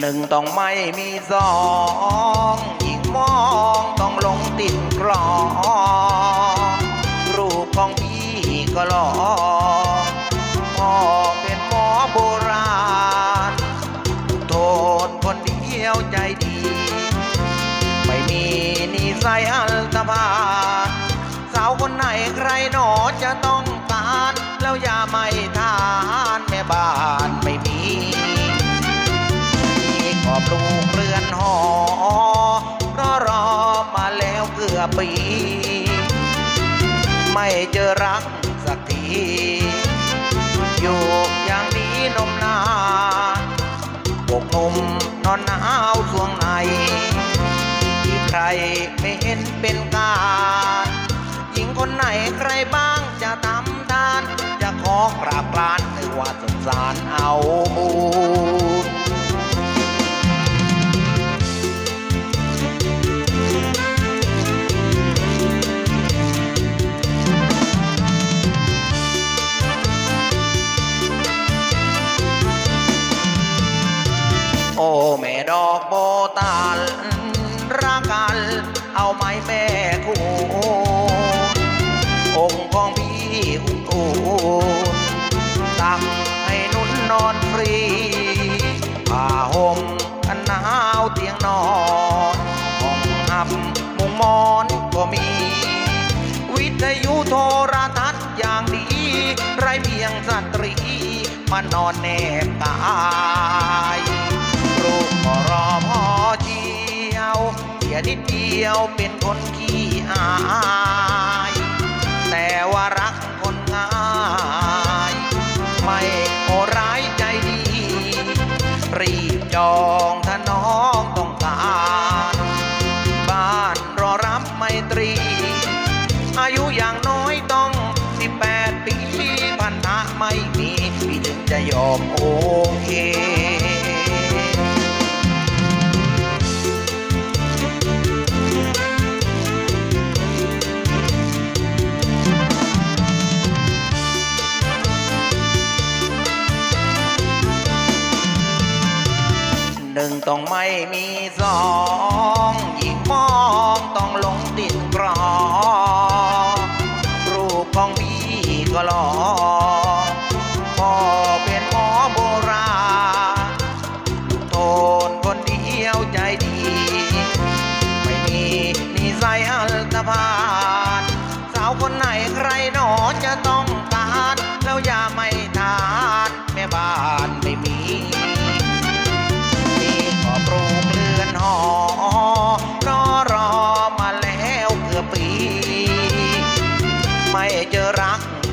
หนึ่งต้องไม่มีสองยิ่งมองต้องลงติดกรองรูปของพี่ก็หล่อพ่อเป็นหมอโบราณ โทษคนเดียวใจดี ไม่มีนิสัยอันตพาสาวคนไหนใครหนอจะต้องการ แล้วอย่าไม่ทานแม่บ้าน อปี ไม่เจอรักสักที อยู่อย่างนี้นมนานอกหนุ่มนอนหนาวสวงใน ที่ใครไม่เห็นเป็นการหญิงคนไหนใครบ้างจะทำทาน จะขอกราบกรานให้ว่าสงสาร โอ้แม่ดอกโบตาลรักกัน เอาไม้แม่คู่องค์ของพี่อุ้งอูตั้งให้นุ่นนอนฟรีผ้าห่มกันหนาวเตียงนอนห้องหับมุงมอนก็มี วิทยุโทรทัศน์อย่างดี ไรเพียงสตรี มานอนแนบกาย พอเชียวเสียนิดเดียวเป็นคนขี้อาย แต่ว่ารักคนง่าย ไม่โหร้ายใจดี รีบจองถ้าน้องต้องการบ้านรอรับไมตรี อายุอย่างน้อยต้อง18ปีพันธะไม่มีพี่ถึงจะยอมโอเค หนึ่งต้องไม่มีสอง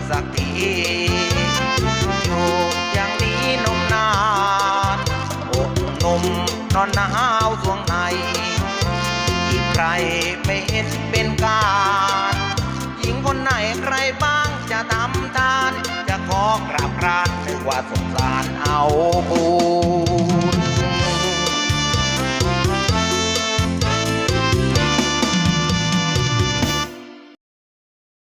สักทีอยู่อย่างนี้นมนานอกนมนอนหนาวสวงในอีกใครไม่เห็นเป็นการหญิงคนไหนใครบ้างจะทำทาน จะขอกราบกรานนึกว่าสงสารเอาบู